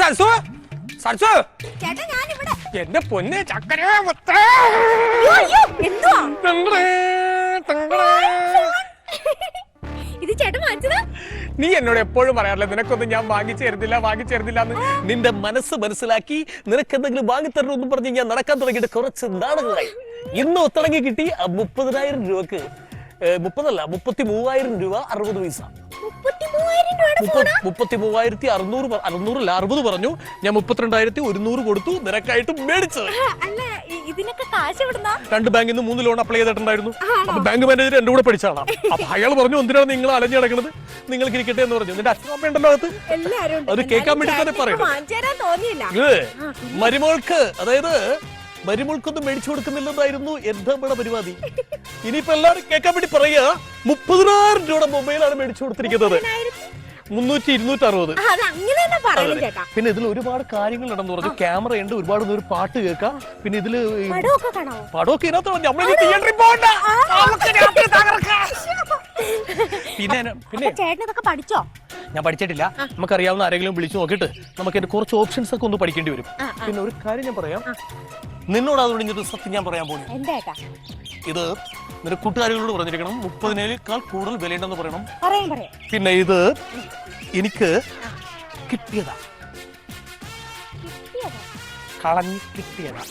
സരസു? സരസു? ചേട്ടാ ഇവിടെ എന്റെ പൊന്ന് ചക്കര എന്തുവാ. ഇത് ചേട്ടൻ വാങ്ങിച്ചതാ? നീ എന്നോട് എപ്പോഴും പറയാറില്ല നിനക്കൊന്നും ഞാൻ വാങ്ങിച്ചു തരുന്നില്ല വാങ്ങിച്ചു തരുന്നില്ല എന്ന്. നിന്റെ മനസ്സ് മനസ്സിലാക്കി നിനക്ക് എന്തെങ്കിലും വാങ്ങിത്തരണമെന്ന് പറഞ്ഞ് ഞാൻ നടക്കാൻ തുടങ്ങിയിട്ട് കുറച്ച് നാളുകളായി. ഇന്ന് ഒത്തിണങ്ങി കിട്ടി മുപ്പതിനായിരം രൂപക്ക്. മുപ്പതല്ല മുപ്പത്തി മൂവായിരം രൂപ അറുപത് പൈസ. മുപ്പത്തി മൂവായിരത്തി അറുന്നൂറ് അറുന്നൂറല്ല അറുപത് പറഞ്ഞു. ഞാൻ മുപ്പത്തിരണ്ടായിരത്തി ഒരുന്നൂറ് കൊടുത്തു. നിനക്കായിട്ട് മേടിച്ചത്. രണ്ട് ബാങ്കിൽ നിന്ന് മൂന്ന് ലോൺ അപ്ലൈ ചെയ്തിട്ടുണ്ടായിരുന്നു. അപ്പൊ ബാങ്ക് മാനേജർ എന്റെ കൂടെ പഠിച്ചാണ് അപ്പൊ അയാൾ പറഞ്ഞു എന്തിനാണ് നിങ്ങൾ അലഞ്ഞു കിടക്കുന്നത് നിങ്ങൾക്ക് ഇരിക്കട്ടെ എന്ന് പറഞ്ഞു. നിന്റെ അച്ഛനും അമ്മ ഉണ്ടല്ലോ അകത്ത്. അത് കേൾക്കാൻ വേണ്ടി തന്നെ ഇത് മരുമോൾക്ക് അതായത് മരുമോൾക്കൊന്നും മേടിച്ചു കൊടുക്കുന്നില്ലെന്നായിരുന്നു എന്റെ നമ്മുടെ പരിപാടി? ഇനിയിപ്പോ എല്ലാവരും കേൾക്കാൻ വേണ്ടി പറയുക. മുപ്പതിനായിരം രൂപയുടെ മൊബൈലാണ് മേടിച്ചു കൊടുത്തിരിക്കുന്നത്. മുന്നൂറ്റി ഇരുന്നൂറ്റി അറുപത് പിന്നെ ഇതിൽ ഒരുപാട് കാര്യങ്ങൾ ഉണ്ടെന്ന് പറഞ്ഞു ക്യാമറ ഉണ്ട് ഒരുപാട് ഒരു പാട്ട് കേൾക്കാം. പിന്നെ ഇതിൽ പടമൊക്കെ ഇതിനകത്ത് നമ്മൾ തിയേറ്ററിൽ പോകണ്ട. പിന്നെ പിന്നെ ചേട്ടൻ ഇതൊക്കെ പഠിച്ചോ? ഞാൻ പഠിച്ചിട്ടില്ല. നമുക്കറിയാവുന്ന ആരെങ്കിലും വിളിച്ചു നോക്കിയിട്ട് നമുക്ക് എന്റെ കുറച്ച് ഓപ്ഷൻസ് ഒക്കെ ഒന്ന് പഠിക്കേണ്ടി വരും. പിന്നെ ഒരു കാര്യം ഞാൻ പറയാം. നിന്നോട് അതുകൊണ്ട് ഇന്നത്തെ സത്യം ഞാൻ പറയാൻ പോകുന്നു ഇത് നിന്റെ കൂട്ടുകാരികളോട് പറഞ്ഞിരിക്കണം. മുപ്പതിനേക്കാൾ കൂടുതൽ വിലയുണ്ടെന്ന് പറയണം. പറയാം പറയാം. പിന്നെ ഇത് എനിക്ക് കിട്ടിയതാ? കളഞ്ഞ് കിട്ടിയതാ.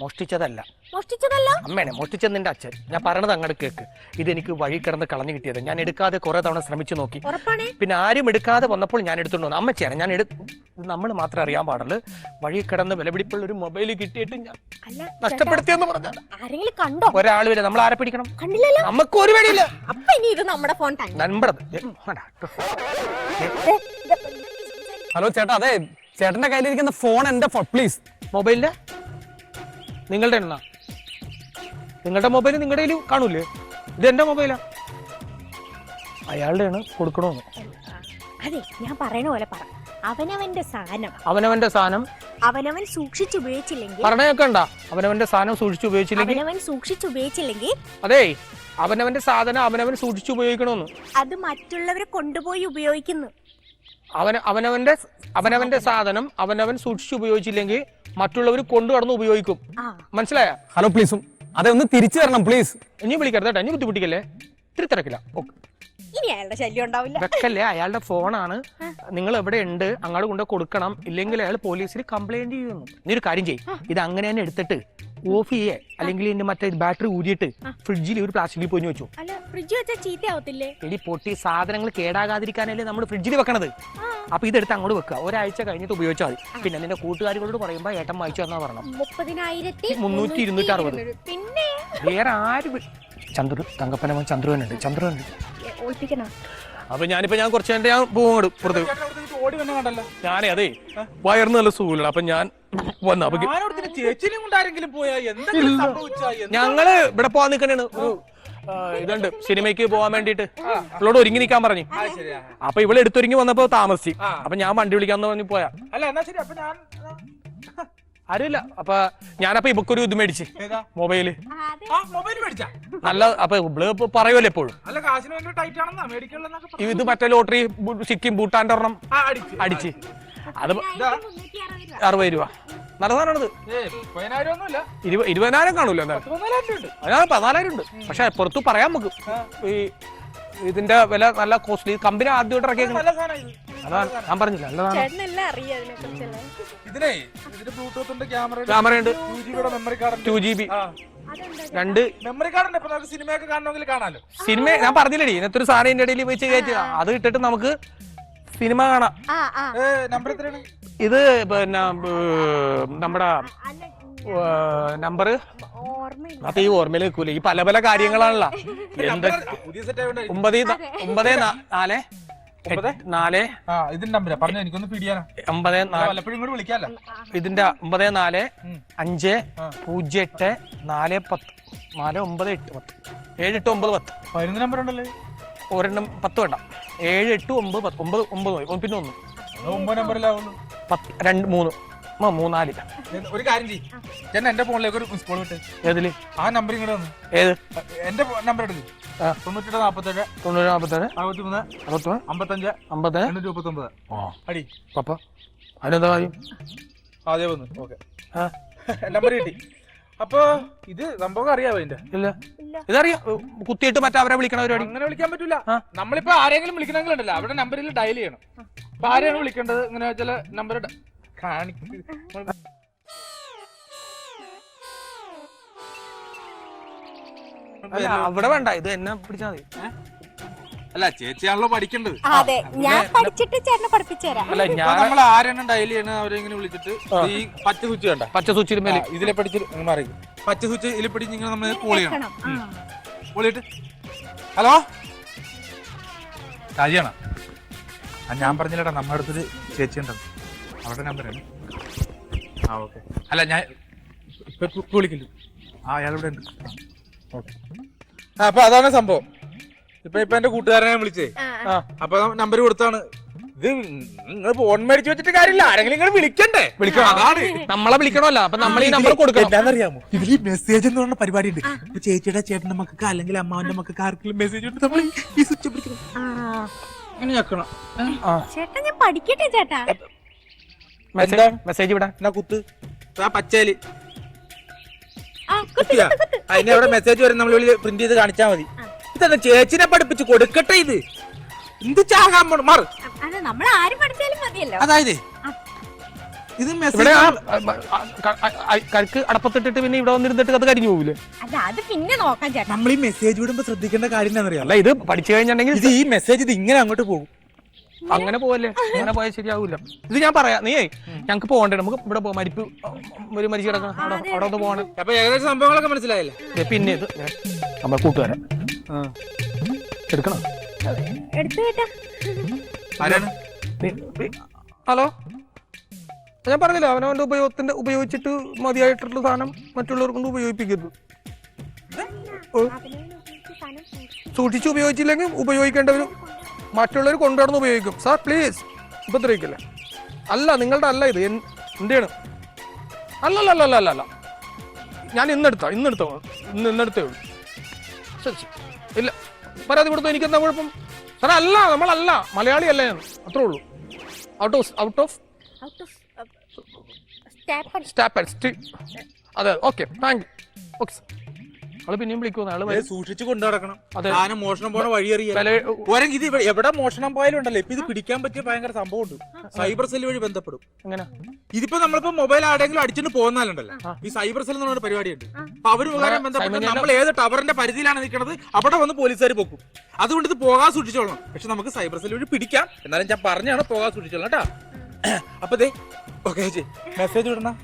മോഷ്ടിച്ചതല്ല. മോഷ്ടിച്ചതല്ല? അമ്മേനെ മോഷ്ടിച്ചത് നിന്റെ അച്ഛൻ. ഞാൻ പറഞ്ഞത് അങ്ങോട്ട് കേക്ക്. ഇതെനിക്ക് വഴി കിടന്ന് കളഞ്ഞു കിട്ടിയത്. ഞാൻ എടുക്കാതെ കുറെ തവണ ശ്രമിച്ചു നോക്കി. ഉറപ്പാണേ? പിന്നെ ആരും എടുക്കാതെ വന്നപ്പോൾ ഞാൻ എടുത്തോണ്ട് വന്നു. അമ്മച്ചിയാണ് ഞാൻ എടു നമ്മൾ മാത്രം അറിയാൻ പാടുള്ളൂ. വഴി കിടന്ന് വിലപിടിപ്പുള്ള ഒരു മൊബൈൽ കിട്ടിയിട്ട് ഞാൻ അല്ല നഷ്ടപ്പെടുത്തിയെന്ന് പറഞ്ഞു ആരെങ്കിലും കണ്ടോ? ഒരാൾ വരെ നമ്മൾ ആരെ പിടിക്കണം? കണ്ടില്ലല്ലോ? നമുക്ക് ഒരു വഴിയില്ല. അപ്പൊ ഇനി ഇത് നമ്മുടെ ഫോൺ നൻപടത് ഹലോ ചേട്ടാ അതെ ചേട്ടന്റെ കയ്യിലിരിക്കുന്ന ഫോൺ എന്റെ ഫോൺ പ്ലീസ് മൊബൈലിന്റെ നിങ്ങളുടെ എണ്ണ? നിങ്ങളുടെ മൊബൈൽ നിങ്ങളുടെ കയ്യിൽ കാണൂലേ ഇത് എന്റെ മൊബൈലാ അയാളുടെ ആണ് കൊടുക്കണോന്ന്. അതെ ഞാൻ പറയണ പോലെ പറ. അവനവന്റെ സാധനം. അവനവന്റെ സാധനം. അവനവൻ സൂക്ഷിച്ചുപയോഗിച്ചില്ലെങ്കിൽ പറഞ്ഞൊക്കെ ഉണ്ടാ അവനവന്റെ സാധനം സൂക്ഷിച്ചു ഉപയോഗിച്ചില്ലെങ്കിൽ അവനവൻ സൂക്ഷിച്ചു സൂക്ഷിച്ചുപയോഗിച്ചില്ലെങ്കിൽ അതെ അവനവന്റെ സാധനം അവനവൻ സൂക്ഷിച്ചു ഉപയോഗിക്കണമെന്ന് അത് മറ്റുള്ളവരെ കൊണ്ടുപോയി ഉപയോഗിക്കുന്നു. അവന അവനവന്റെ അവനവന്റെ സാധനം അവനവൻ സൂക്ഷിച്ചു ഉപയോഗിച്ചില്ലെങ്കിൽ മറ്റുള്ളവർ കൊണ്ടു കടന്ന് ഉപയോഗിക്കും മനസ്സിലായ? ഹലോ പ്ലീസും അതെ ഒന്ന് തിരിച്ചു തരണം പ്ലീസ് ഇനി വിളിക്കരുത് കേട്ടോ. ഇനി ബുദ്ധിമുട്ടിക്കല്ലേ? ഇത്തിരി തിരക്കില്ല ഓക്കെ ഇനി അയാളുടെ ശല്യം ഉണ്ടാവില്ല. വെക്കല്ലേ? അയാളുടെ ഫോണാണ്. നിങ്ങൾ എവിടെ ഉണ്ട്? അങ്ങോട്ട് കൊണ്ട് കൊടുക്കണം. ഇല്ലെങ്കിൽ അയാൾ പോലീസിൽ കംപ്ലൈന്റ് ചെയ്യുന്നു. നീ ഒരു കാര്യം ചെയ്യും. ഇത് അങ്ങനെ തന്നെ എടുത്തിട്ട് ഓഫ് ചെയ്യേ. അല്ലെങ്കിൽ ഇതിന്റെ മറ്റേ ബാറ്ററി ഊരിയിട്ട് ഫ്രിഡ്ജിൽ ഒരു പ്ലാസ്റ്റിക്കിൽ പൊഞ്ഞു വെച്ചു. അല്ല ഫ്രിഡ്ജ് വെച്ചാൽ ചീത്തയാവത്തില്ലേ? എടി പൊട്ടി സാധനങ്ങൾ കേടാകാതിരിക്കാനല്ലേ നമ്മൾ ഫ്രിഡ്ജിൽ വെക്കണത്. അപ്പൊ ഇതെടുത്ത് അങ്ങോട്ട് വെക്കുക. ഒരാഴ്ച കഴിഞ്ഞിട്ട് ഉപയോഗിച്ചാൽ മതി. പിന്നെ നിന്റെ കൂട്ടുകാരികളോട് പറയുമ്പോ ഏട്ടൻ വായിച്ചു എന്നാ പറഞ്ഞു. മുപ്പതിനായിരത്തി മുന്നൂറ്റി ഇരുന്നൂറ്റി അറുപത്. പിന്നെ? വേറെ ആര് ചന്ദ്രു തങ്കപ്പനവൻ ചന്ദ്രുവനുണ്ട്. ചന്ദ്രുവനുണ്ട്. എ, ഒളിപ്പിക്കണോ അപ്പൊ ഞാനിപ്പോ ഞാൻ കുറച്ച് കഴിഞ്ഞിട്ട് ഞാൻ പോകും പുറത്ത്. ഓടി വന്ന കണ്ടല്ലോ ഞാനേ അതെ വയറിന് നല്ല സുഖമില്ല അപ്പൊ ഞാൻ വന്നു. അപ്പൊ ഞങ്ങൾ ഇവിടെ പോവാൻ നിക്കണേണ്. ഇതുണ്ട്. സിനിമയ്ക്ക് പോവാൻ വേണ്ടിട്ട് ഇവളോട് ഒരുങ്ങി നിൽക്കാൻ പറഞ്ഞു. അപ്പൊ ഇവളെടുത്തൊരുങ്ങി വന്നപ്പോ താമസിച്ചു. അപ്പൊ ഞാൻ വണ്ടി വിളിക്കാന്ന് പറഞ്ഞു പോയാ. അല്ല എന്നാ ശരി. അപ്പൊ ഞാൻ ആരുമില്ല. അപ്പൊ ഞാനപ്പൊ ഇവക്കൊരു ഇത് മേടിച്ച്. ഏതാ? മൊബൈൽ. ആ മൊബൈൽ മേടിച്ചാ? നല്ല അപ്പൊ ഇവൾ ഇപ്പൊ പറയുമല്ലോ എപ്പോഴും. അല്ല കാശിന് വേണ്ടി ടൈറ്റ് ആണെന്നാ മേടിക്കണെന്നൊക്കെ ഇത് മറ്റേ ലോട്ടറി സിക്കിം ഭൂട്ടാന്റെ ഒരെണ്ണം ആ അടിച്ച്. അത് അറുപത് രൂപ. നല്ല സാധനമാണത്. ഇരുപതിനായിരം കാണൂല പതിനാലായിരം ഉണ്ട്. പക്ഷെ പുറത്ത് പറയാൻ നമുക്ക്. ഈ ഇതിന്റെ വില നല്ല കോസ്റ്റ്ലി കമ്പനി ആദ്യമായിട്ട് ഇറക്കിയേക്കണം അതാ ഞാൻ പറഞ്ഞില്ല നല്ലതാണ് ചേട്ടനെല്ലാം അറിയാം ഇതിനെ ഇതിന് ക്യാമറ ഉണ്ട് ക്യാമറ ഉണ്ട് two ജിബിയുടെ memory card two G B ആ. അതെന്താ? രണ്ട് മെമ്മറി കാർഡ് ഉണ്ട് ഇപ്പൊ നമുക്ക് സിനിമയൊക്കെ കാണണമെങ്കിൽ കാണാലോ. സിനിമ ഞാൻ പറഞ്ഞില്ലടി ഇന്നത്തെ ഒരു സാധനം ഇതിന്റെ ഇടയിൽ വെച്ച് കയറ്റി അത് ഇട്ടിട്ട് നമുക്ക് സിനിമ കാണാം. ആ ആ. നമ്പർ എത്രയാണ്? ഇത് പിന്നെ ഏർ, നമ്മുടെ നമ്പർ ഓർമ്മയില്ല. അത് ഈ ഓർമ്മയിൽ വെക്കൂല ഈ പല പല കാര്യങ്ങളാണല്ലോ. എന്ത് പുതിയ സെറ്റ് ആയതുകൊണ്ട് ഒമ്പത് ഒമ്പത് നാല്? നാല്? ആ ഇതിന്റെ നമ്പരാ പറഞ്ഞു എനിക്കൊന്ന് പിടിയാനാ ഒമ്പത് ഇതിന്റെ ഒമ്പത് നാല്. അഞ്ച്. പൂജ്യം എട്ട് നാല് പത്ത്. നാല് ഒമ്പത് എട്ട് പത്ത്. ഏഴ് എട്ട് ഒമ്പത് പത്ത്. പതിനൊന്ന് നമ്പർ ഉണ്ടല്ലേ? ഒരെണ്ണം പത്ത് വേണ്ട. ഏഴ് എട്ട് ഒമ്പത് പത്ത്. ഒമ്പത് ഒമ്പത് പിന്നെ ഒന്ന്. ഒമ്പത് നമ്പറിലാവുള്ളൂ പത്ത് രണ്ട് മൂന്ന്. മൂന്നാൽ. ഒരു കാര്യം ചെയ്യ്. ചേട്ടൻ എന്റെ ഫോണിലേക്ക് ഒരു മിസ് കോൾ വിട്ട്. ഏതിൽ? ആ നമ്പർ ഇങ്ങോട്ട് വന്നു ഏത്? എന്റെ നമ്പർ എടുക്ക്. തൊണ്ണൂറ്റെട്ട് നാപ്പത്തേഴ്. തൊണ്ണൂറ് നാൽപ്പത്തേഴ് അറുപത്തി മൂന്ന് അറുപത്തൊന്ന് അമ്പത്തഞ്ച്. അമ്പത്തേഴ് എണ്ണൂറ്റി മുപ്പത്തി ആ. അടി. പപ്പ അതിനെന്താ കാര്യം? അതേ വന്നു. ഓക്കെ. ആ. നമ്പർ കിട്ടി. അപ്പൊ ഇത് സംഭവം അറിയാവോ ഇതിന്റെ? ഇല്ല. ഇതറിയാം. കുത്തിയിട്ട് മറ്റവരെ വിളിക്കണ പരിപാടി അങ്ങനെ വിളിക്കാൻ പറ്റൂല. നമ്മളിപ്പോ ആരെങ്കിലും വിളിക്കണമെങ്കിൽ ഉണ്ടല്ലോ അവരുടെ നമ്പറിൽ ഡയൽ ചെയ്യണം. അപ്പൊ ആരെയാണ് വിളിക്കേണ്ടത്? ഇങ്ങനെ ചില നമ്പർ കാണിക്കും അല്ല അവിടെ വേണ്ട. ഇത് എന്നെ പിടിച്ചാൽ മതി. അല്ല ചേച്ചിയാണല്ലോ പഠിക്കേണ്ടത്. അതെ. ഞാൻ പഠിച്ചിട്ട് ചേട്ടനെ പഠിപ്പിച്ചു തരാം. അല്ല ഞാൻ നമ്മൾ ആരെണ്ണം ഡയൽ ചെയ്യണത് അവരെ ഇങ്ങനെ വിളിച്ചിട്ട് ഈ പച്ച സ്വിച്ച് വേണ്ട പച്ച സൂച്ചിൽ മേലെ ഇതിലെ പഠിച്ച് മാറി. പച്ച സ്വിച്ച് ഇതിൽ പിടിച്ച് ഇങ്ങനെ നമ്മൾ കോൾ ചെയ്യണം. കോൾ ചെയ്തിട്ട്. ഹലോ? ആ ഞാൻ പറഞ്ഞില്ലടാ നമ്മുടെ അടുത്തൊരു ചേച്ചി ഉണ്ടെന്ന്. അവരുടെ നമ്പർ നമ്പറാണ് ആ ഓക്കെ അല്ല ഞാൻ വിളിക്കില്ല ആ അയാളിവിടെ ഉണ്ട്. ഓക്കെ ആ അപ്പൊ അതാണ് സംഭവം. ഇപ്പൊ ഇപ്പൊ എന്റെ കൂട്ടുകാരനെ വിളിച്ചേ. ആ, അപ്പൊ നമ്പർ കൊടുത്താണ്. ഇത് നിങ്ങൾ ഫോൺ മേടിച്ചു വെച്ചിട്ട് കാര്യമില്ല. ആരെങ്കിലും നിങ്ങൾ വിളിക്കണ്ടേ? വിളിക്കണം. അതാണ്. നമ്മളെ വിളിക്കണമല്ല. അപ്പൊ നമ്മൾ ഈ നമ്പർ കൊടുക്കണം. എന്താണെന്നറിയാമോ? ഇതിൽ മെസ്സേജ് എന്ന് പറഞ്ഞ പരിപാടി ഉണ്ട് ഇപ്പൊ ചേച്ചിയുടെ ചേട്ടന്റെ മക്കൾക്ക് അല്ലെങ്കിൽ അമ്മാവന്റെ മക്കൾക്ക് ആർക്കെങ്കിലും മെസ്സേജ് ഉണ്ട് നമ്മൾ ഈ സ്വിച്ച് പിടിക്കണം. ചേട്ടാ ഞാൻ പഠിക്കട്ടെ ചേട്ടാ? മെസ്സേജ് എന്താ? മെസ്സേജ് വിടാൻ എന്നാ കുത്ത്? ആ പച്ചേൽ. അതിന് അവിടെ മെസ്സേജ് വരും. നമ്മൾ പ്രിന്റ് ചെയ്ത് കാണിച്ചാ മതി. ഇതെന്താ ചേച്ചിനെ പഠിപ്പിച്ച് കൊടുക്കട്ടെ ഇത്? എന്ത് ചാകാൻ പോണു മാറ്. അതായത് ഇത് ഇവിടെ കരുക്ക് അടപ്പത്തിട്ടിട്ട് പിന്നെ ഇവിടെ വന്നിരുന്നിട്ട് അത് കരിഞ്ഞു പോകില്ലേ അത് പിന്നെ നോക്കാം ചേട്ടാ. നമ്മൾ ഈ മെസ്സേജ് വിടുമ്പോ ശ്രദ്ധിക്കേണ്ട കാര്യം എന്താണെന്നറിയാം? അല്ല ഇത് പഠിച്ചു കഴിഞ്ഞിട്ടുണ്ടെങ്കിൽ ഇത് ഈ മെസ്സേജ് ഇത് ഇങ്ങനെ അങ്ങോട്ട് പോകും. അങ്ങനെ പോവല്ലേ? അങ്ങനെ പോയാൽ ശരിയാവൂല. ഇത് ഞാൻ പറയാം. നീ ഞങ്ങക്ക് പോകണ്ടേ? നമുക്ക് ഇവിടെ പോകാം മരിപ്പ് ഒരു മരിച്ചു കിടക്കണം അവിടെ അവിടെ ഒന്ന് പോകണം. അപ്പൊ ഏകദേശം സംഭവങ്ങളൊക്കെ മനസ്സിലായില്ലേ? പിന്നെ ഇത്. നമ്മൾ കൂട്ടുകാരൻ എടുക്കണം? ആരാണ്? നീ- നീ- ഹലോ? ഞാൻ പറഞ്ഞില്ല അവനവന്റെ ഉപയോഗത്തിന്റെ ഉപയോഗിച്ചിട്ട് മതിയായിട്ടുള്ള സാധനം മറ്റുള്ളവർക്ക് കൊണ്ട് ഉപയോഗിപ്പിക്കരുത്. സൂക്ഷിച്ച് ഉപയോഗിച്ചില്ലെങ്കിൽ ഉപയോഗിക്കേണ്ടവർ മറ്റുള്ളവർ കൊണ്ടുവന്ന് ഉപയോഗിക്കും. സാർ പ്ലീസ് ഉപദ്രവിക്കില്ല? അല്ല നിങ്ങളുടെ അല്ല ഇത്. എന്റെയാണ് അല്ലല്ല അല്ല അല്ല അല്ല ഞാൻ ഇന്നെടുത്ത ഇന്നെടുത്ത. ഇന്ന് ഇന്നെടുത്തേ ഉള്ളൂ. ശരി ശരി. ഇല്ല. പരാതി കൊടുത്തു? എനിക്കെന്താ കുഴപ്പം? സാറേ അല്ല നമ്മളല്ല. മലയാളി അല്ല ഞാൻ. അത്രേ ഉള്ളൂ. Out of out of out of സ്റ്റാപ്പ് സ്റ്റാപ്പ് ആൻഡ് അതെ okay thank you okay sir ആൾ പിന്നെയും വിളിക്കുന്നു സൂക്ഷിച്ചു കൊണ്ടു നടക്കണം. സാധനം മോഷണം പോണ വഴി അറിയാം വില ഓരെങ്കിൽ ഇത് എവിടെ മോഷണം പോയാലും ഉണ്ടല്ലോ. ഇപ്പൊ ഇത് പിടിക്കാൻ പറ്റിയ ഭയങ്കര സംഭവം ഉണ്ട് സൈബർ സെൽ വഴി ബന്ധപ്പെടും. അങ്ങനെ ഇതിപ്പോ നമ്മളിപ്പോ മൊബൈൽ ആരെങ്കിലും അടിച്ചിട്ട് പോകുന്നാലുണ്ടല്ലോ. ഈ സൈബർ സെൽ എന്ന് പറഞ്ഞ പരിപാടിയുണ്ട്. അപ്പൊ അവർ മുഖാരം ബന്ധപ്പെട്ട് നമ്മൾ ഏത് ടവറിന്റെ പരിധിയിലാണ് നിൽക്കുന്നത് അവിടെ വന്ന് പോലീസുകാർ പൊക്കും. അതുകൊണ്ട് ഇത് പോകാൻ സൂക്ഷിച്ചോളണം. പക്ഷെ നമുക്ക് സൈബർ സെൽ വഴി പിടിക്കാം. എന്നാലും ഞാൻ പറഞ്ഞാണ് പോകാൻ സൂക്ഷിച്ചോളണം കേട്ടാ. അപ്പൊ ദേ ഓക്കെ മെസ്സേജ് വിടണം?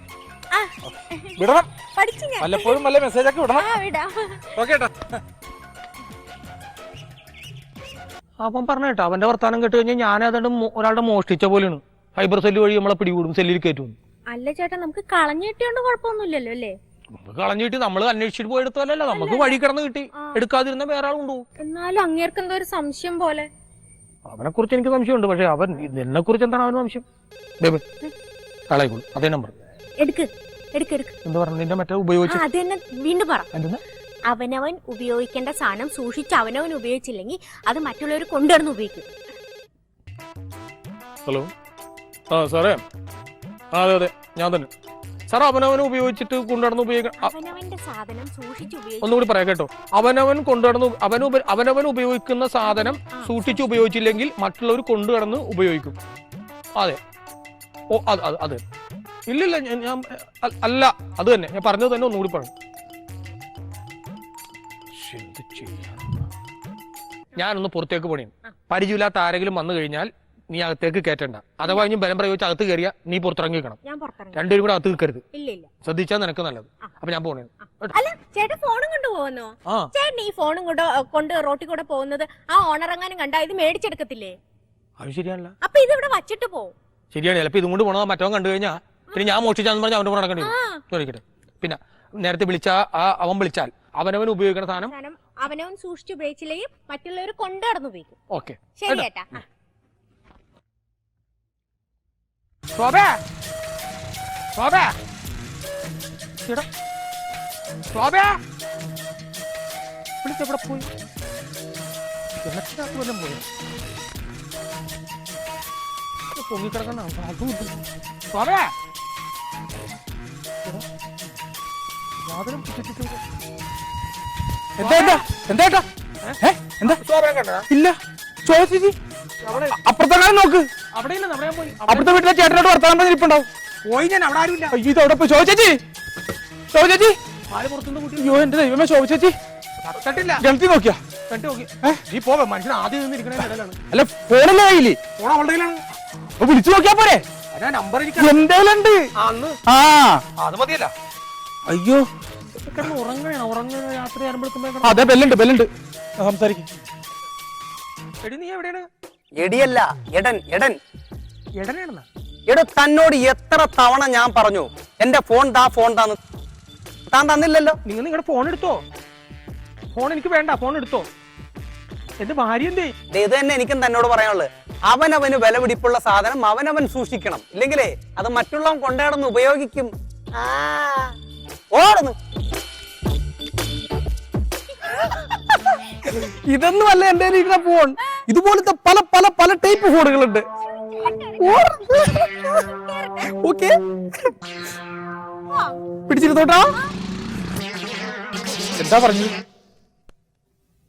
വിടണം. പഠിച്ചു ഞാൻ. വല്ലപ്പോഴും വല്ല മെസ്സേജ് ഒക്കെ വിടണം. ആ വിടാം. ഓക്കെ അവൻ പറഞ്ഞ കേട്ടോ അവന്റെ വർത്താനം കേട്ട് കഴിഞ്ഞാൽ ഞാൻ അതുകൊണ്ട് ഒരാളുടെ മോഷ്ടിച്ച പോലെയാണ്. ഫൈബർ സെല്ല് വഴി നമ്മളെ പിടികൂടും സെല്ലിൽ കയറ്റും. അല്ല ചേട്ടാ നമുക്ക് കളഞ്ഞു കിട്ടിയോണ്ട് കുഴപ്പമൊന്നുമില്ലല്ലോ അല്ലേ? നമുക്ക് കളഞ്ഞിട്ട് നമ്മൾ അന്വേഷിച്ചിട്ട് പോയി എടുത്തതല്ല നമുക്ക് വഴി കിടന്ന് കിട്ടി. എടുക്കാതിരുന്ന വേറെ ആളുണ്ടോ എന്നാലും അങ്ങേർക്ക് എന്തോ ഒരു സംശയം പോലെ. അവനെ കുറിച്ച് എനിക്ക് സംശയമുണ്ട് പക്ഷെ അവൻ എന്നെ കുറിച്ച് എന്താണ് അവന് സംശയം? ബേബി കളയിക്കോളൂ അതേ നമ്പർ എടുക്ക് എടുക്ക് എടുക്ക്. എന്താ പറഞ്ഞു? നിന്റെ മറ്റേ ആ ഉപയോഗിച്ച് അത് തന്നെ വീണ്ടും പറ. എന്തെന്ന്? അവനവൻ ഉപയോഗിക്കേണ്ട സാധനം സൂക്ഷിച്ച് അവനവൻ ഉപയോഗിച്ചില്ലെങ്കിൽ അത് മറ്റുള്ളവർ കൊണ്ടുവന്ന് ഉപയോഗിക്കും. ഹലോ? ആ സാറേ. ആ അതെ അതെ. ഞാൻ തന്നെ. സാർ അവനവൻ ഉപയോഗിച്ചിട്ട് കൊണ്ടുനടന്ന് ഉപയോഗിക്കണം അവനവന്റെ സാധനം സൂക്ഷിച്ച് ഉപയോഗിക്കും. ഒന്നുകൂടി പറയാം കേട്ടോ. അവനവൻ കൊണ്ടുനടന്ന് അവൻ അവനവൻ ഉപയോഗിക്കുന്ന സാധനം സൂക്ഷിച്ച് ഉപയോഗിച്ചില്ലെങ്കിൽ മറ്റുള്ളവർ കൊണ്ടുനടന്ന് ഉപയോഗിക്കും. അതെ. ഓ അത് അതെ. ഇല്ലില്ല ഞാൻ അല്ല അത് തന്നെ. ഞാൻ പറഞ്ഞത് തന്നെ ഒന്നുകൂടി പറഞ്ഞു എന്ത് ചെയ്യാനാ? ഞാനൊന്ന് പുറത്തേക്ക് പണിയും പരിചയമില്ലാത്ത ആരെങ്കിലും വന്നു കഴിഞ്ഞാൽ നീ അകത്തേക്ക് കയറ്റണ്ട. അഥവാ ഇനി ബലം പ്രയോഗിച്ച് അകത്ത് കയറിയാ നീ പുറത്തിറങ്ങിക്കണം രണ്ടുപേരും കൂടെ അകത്ത് നിൽക്കരുത് ശ്രദ്ധിച്ചാൽ നിനക്ക് നല്ലത്. അപ്പൊ ഞാൻ പോണേ. അല്ല ചേട്ടൻ ഫോണും കൊണ്ട് പോകുന്നു? ചേട്ടൻ ഈ ഫോണും കൊണ്ട് കൊണ്ട് റോട്ടിൽ കൂടെ പോകുന്നത് ആ ഓണർ എങ്ങാനും കണ്ടാ? ഇത് മേടിച്ചെടുക്കത്തില്ലേ? അത് ശരിയാണല്ല. അപ്പൊ ഇത് ഇവിടെ വച്ചിട്ട് പോ. ശരിയാണ്. ചിലപ്പോ ഇതും കൊണ്ട് പോണോ മറ്റവൻ കണ്ടു കഴിഞ്ഞാൽ പിന്നെ ഞാൻ മോഷ്ടിച്ചാന്ന് പറഞ്ഞാൽ അവന്റെ കൂടെ നടക്കേണ്ടി വരും. ചോദിക്കട്ടെ പിന്നെ നേരത്തെ വിളിച്ച ആ അവൻ വിളിച്ചാൽ അവനവൻ ഉപയോഗിക്കുന്ന സാധനം സാധനം അവനവൻ സൂക്ഷിച്ച് ഉപയോഗിച്ചില്ലെങ്കിൽ മറ്റുള്ളവർ കൊണ്ടുനടന്നു ഉപയോഗിക്കും. ഓക്കെ. ശരി ആ. ശോഭേ! ശോഭേ! എടാ. ശോഭേ! വിളിച്ചെവിടെ പോയി? കിണറ്റിനകത്ത് വല്ലതും പോയോ? ഇത് പൊങ്ങിക്കിടക്കണ ഇത്. സ്വാമിയേ! വാതിലും എന്താ എന്താ എന്താ എന്താ? കണ്ടോ? ഇല്ല. ചോദിച്ചു അപ്പുറത്തെങ്ങാനും നോക്ക്. അപ്പുറത്തെ വീട്ടിലെ ചേട്ടനോട് വർത്താനം പറഞ്ഞിരിപ്പുണ്ടോ പോയി ഞാൻ അവിടെ ആരുമില്ല അയ്യോ ഇത് അവിടെ പോയി. ചോദിച്ചേച്ചി ചോദിച്ചേച്ചി ആര് അയ്യോ എന്റെ ദൈവമേ ചോദിച്ചേച്ചി തട്ടില്ല ഗണത്തിൽ നോക്കിയാ? നീ പോവേ മനുഷ്യൻ ആദ്യം അല്ല ഫോണല്ലേ കയ്യിൽ? ഫോൺ അവളുടെ കയ്യിലാണ്. വിളിച്ചു നോക്കിയാ പോരെ? നമ്പർ എന്തേലുണ്ട്. ആ അത് മതിയല്ല. അയ്യോ. അതെ ബെല്ലുണ്ട് ബെല്ലുണ്ട്. സംസാരിക്കും. എടി നീ എവിടെയാണ്? എടിയല്ല എടൻ എടൻ. എടോ തന്നോട് എത്ര തവണ ഞാൻ പറഞ്ഞു എന്റെ ഫോൺ താ ഫോൺ താന്ന് താൻ തന്നില്ലല്ലോ. നിങ്ങൾ നിങ്ങടെ ഫോൺ എടുത്തോ? ഫോൺ എനിക്ക് വേണ്ട ഫോൺ എടുത്തോ? എന്റെ ഭാര്യ എന്തേ? ദേ ഇത് തന്നെ എനിക്കും തന്നോട് പറയാനുള്ളത്. അവനവന് വിലപിടിപ്പുള്ള സാധനം അവനവൻ സൂക്ഷിക്കണം. ഇല്ലെങ്കിലേ അത് മറ്റുള്ളവൻ കൊണ്ടാടുന്ന ഉപയോഗിക്കും. ആ, ഓടുന്നു. ഇതൊന്നും അല്ല എന്റെ ഇരിക്കുന്ന ഫോൺ. ഇതുപോലത്തെ പല പല പല ടൈപ്പ് ഫോണുകളുണ്ട്. ഓക്കെ. പിടിച്ചിരുന്നോട്ടാ. എന്താ പറഞ്ഞു?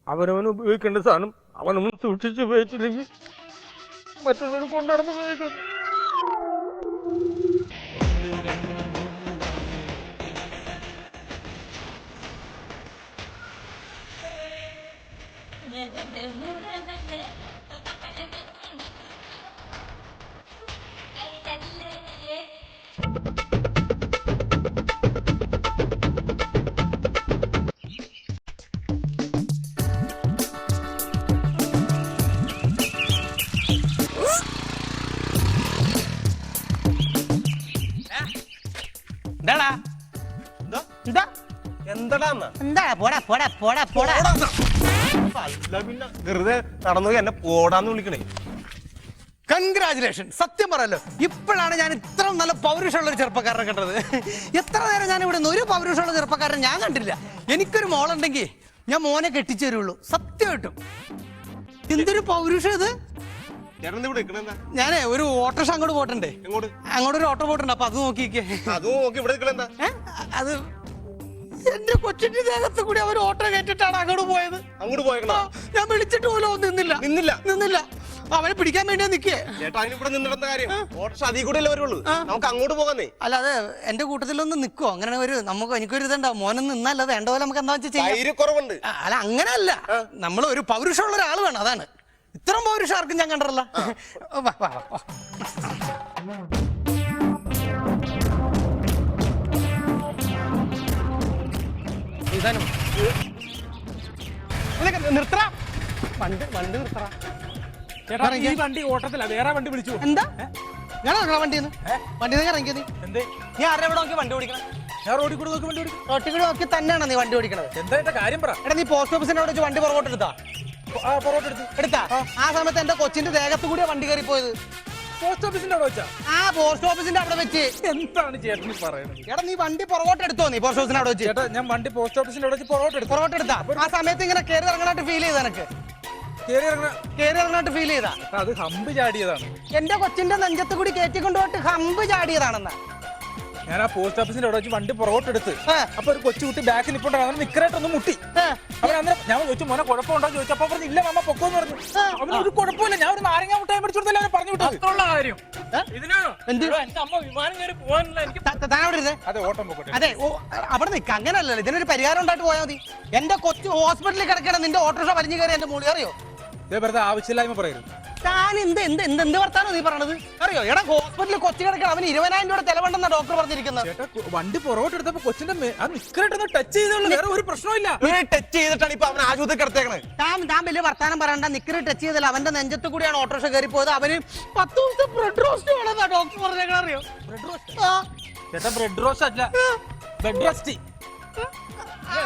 അവനവൻ ഉപയോഗിക്കേണ്ട സാധനം അവനവൻ സൂക്ഷിച്ചു ഉപയോഗിച്ചില്ലെങ്കിൽ മറ്റുള്ളവർ കൊണ്ടുനടന്ന് ഉപയോഗിക്കും എന്താടാ എന്താ? പോടാ പോടാ പോടാ പോടാ. പിന്നെ വെറുതെ നടന്നു എന്നെ പോടാന്ന് വിളിക്കണേ. കൺഗ്രാചുലേഷൻ സത്യം പറയല്ലോ ഇപ്പോഴാണ് ഞാൻ ഇത്ര നല്ല പൗരുഷമുള്ള ഒരു ചെറുപ്പക്കാരനെ കണ്ടത്. എത്ര നേരം ഞാൻ ഇവിടെ നിന്ന് ഒരു പൗരുഷമുള്ള ചെറുപ്പക്കാരനെ ഞാൻ കണ്ടില്ല. എനിക്കൊരു മോളുണ്ടെങ്കിൽ ഞാൻ മോനെ കെട്ടിച്ചു തരുള്ളൂ സത്യമായിട്ടും. എന്തൊരു പൗരുഷം ഇത്? ഞാനേ ഒരു ഓട്ടോ അങ്ങോട്ട് പോട്ടണ്ടേ അങ്ങോട്ട് ഒരു ഓട്ടോ പോട്ടുണ്ട് അപ്പൊ അത് നോക്കിക്കേ. അതും നോക്കി ഇവിടെ അത് എന്റെ കൊച്ചിന്റെ ദേഹത്ത് കൂടി അവർ ഓട്ടോ കയറ്റിട്ടാണ് അങ്ങോട്ട് പോയത്. അങ്ങോട്ട് പോയത് ഞാൻ വിളിച്ചിട്ട് പോലും നിന്നില്ല. നിന്നില്ല? നിന്നില്ല. അവനെ പിടിക്കാൻ വേണ്ടിയാ നിക്കേ. ചേട്ടാ കാര്യം. ഓട്ടർഷ അതിൽ കൂടെ അല്ലേ വരുള്ളൂ? നമുക്ക് അങ്ങോട്ട് പോകാന്നേ. അല്ലാതെ എന്റെ കൂട്ടത്തിലൊന്നും നിക്കോ. അങ്ങനെ ഒരു നമുക്ക് എനിക്കൊരു ഇതുണ്ടാവും മോനെ നിന്നല്ല വേണ്ട പോലെ നമുക്ക് എന്താ വെച്ചാൽ ആ, അല്ല അങ്ങനെയല്ല. നമ്മൾ ഒരു പൗരുഷമുള്ള ഒരാൾ വേണം അതാണ്. ഇത്രയും പൗരുഷം ആർക്കും ഞാൻ കണ്ടല്ല നിർത്തറ വണ്ടി വണ്ടി നിർത്തറ ചേട്ടാ ഈ വണ്ടി ഓട്ടത്തില്ല വേറെ വണ്ടി വിളിച്ചു എന്താ? ഞാൻ ഇറങ്ങണം വണ്ടിന്ന്. വണ്ടി ഇറങ്ങിയത്. നീ എന്തേ? നീ ആരുടെ ഇവിടെ നോക്കി വണ്ടി ഓടിക്കണം? ഞാൻ റോഡിൽ കൂടെ നോക്കി വണ്ടി ഓടിക്കും റോട്ടിൽ കൂടെ നോക്കി തന്നെയാണ് നീ വണ്ടി ഓടിക്കണത്? എന്താ കാര്യം പറ. എടാ നീ പോസ്റ്റ് ഓഫീസിന്റെ അവിടെ വെച്ച് വണ്ടി പുറകോട്ട് എടുത്താ എടുത്താ? ആ. സമയത്ത് എന്റെ കൊച്ചിന്റെ ദേഹത്ത് കൂടിയാ വണ്ടി കയറി പോയത് പോസ്റ്റ് ഓഫീസിന്റെ അവിടെ വെച്ചാ? ആ പോസ്റ്റ് ഓഫീസിന്റെ അവിടെ വെച്ച്. എന്താണ് ചേട്ടൻ പറയുന്നത് എടാ നീ വണ്ടി പുറകോട്ട് എടുത്തോ നീ പോസ്റ്റ് ഓഫീസിന്റെ അവിടെ വെച്ച്? ചേട്ടാ ഞാൻ വണ്ടി പോസ്റ്റ് ഓഫീസിന്റെ അവിടെ വെച്ച് പൊറോട്ട എടുത്തു. പുറകോട്ട് എടുത്താ? ആ സമയത്ത് ഇങ്ങനെ കയറി ഇറങ്ങണായിട്ട് ഫീൽ ചെയ്ത എനക്ക് കയറി ഇറങ്ങണ കയറി ഇറങ്ങാനായിട്ട് ഫീൽ ചെയ്താ? അത് ഹമ്പ് ചാടിയതാണ്. എന്റെ കൊച്ചിന്റെ നെഞ്ചത്ത് കൂടി കേറ്റിക്കൊണ്ടുപോയിട്ട് ഹമ്പ് ചാടിയതാണെന്നാ. ഞാൻ ആ പോസ്റ്റ് ഓഫീസിന്റെ അവിടെ വെച്ച് വണ്ടി പുറകോട്ടെടുത്ത്. അപ്പൊ ഒരു കൊച്ചുകുട്ടി ബാക്കിൽ ഇപ്പൊ നിക്കറായിട്ടൊന്ന് മുട്ടി. അവൻ അന്നേരം ഞാൻ ചോദിച്ചു മോനെ കുഴപ്പമുണ്ടോ? ചോദിച്ചു. അപ്പൊ പറഞ്ഞു ഇല്ല മാമ പൊക്കോന്ന് പറഞ്ഞു. അവന് ഒരു കുഴപ്പമില്ല ഞാൻ ഒരു നാരങ്ങ മുട്ടായി മേടിച്ചു കൊടുത്തല്ലേ അവനെ പറഞ്ഞു വിട്ടത്. കാര്യം. ഇതിനാണോ? എന്ത്? എന്റെ അമ്മ വിമാനം കയറി പോകാനുള്ള എനിക്ക് അതെ ഓട്ടം പൊക്കട്ടെ. അതെ അവിടെ നിൽക്ക അങ്ങനല്ലല്ലോ. ഇതിനൊരു പരിഹാരം ഉണ്ടായിട്ട് പോയാൽ മതി. എന്റെ കൊച്ചു ഹോസ്പിറ്റലിൽ കിടക്കണം നിന്റെ ഓട്ടോറിക്ഷ വലിഞ്ഞു കയറി എന്റെ മൂളി അറിയോ വെറുതെ ആവശ്യമില്ലായ്മ പറയരുത്. താൻ എന്ത് എന്ത് എന്ത് എന്ത് വർത്താനോ നീ പറയണത്? അറിയോ? എടാ ഹോസ്പിറ്റലിൽ കൊച്ചി കിടക്കണം അവന് ഇരുപതിനായിരം രൂപ ചെലവുണ്ടെന്നാ ഡോക്ടർ പറഞ്ഞിരിക്കുന്നത്. ചേട്ടാ കു- വണ്ടി പുറകോട്ട് എടുത്തപ്പോ കൊച്ചിന്റെ മേ- ആ നിക്കറായിട്ടൊന്ന് ടച്ച് ചെയ്തുള്ളൂ വേറെ ഒരു പ്രശ്നമില്ല ടച്ച് ചെയ്തിട്ടാണ് ഇപ്പൊ അവൻ ആശുപത്രി കിടത്തേക്കണേ താൻ താൻ വലിയ വർത്താനം പറയണ്ട. നിക്കറി ടച്ച് ചെയ്തില്ല. അവന്റെ നെഞ്ചത്ത് കൂടിയാണ് ഓട്ടോറിക്ഷ കയറി പോയത്. അവന് പത്ത് ദിവസത്തെ ബ്രെഡ് റോസ്റ്റ് വേണമെന്നാ ഡോക്ടർ പറഞ്ഞേക്കണ അറിയോ? ആ. ചേട്ടാ ബ്രെഡ് റോസ്റ്റ് അല്ല. ബ്രെഡ് റോസ്റ്റ് ആ,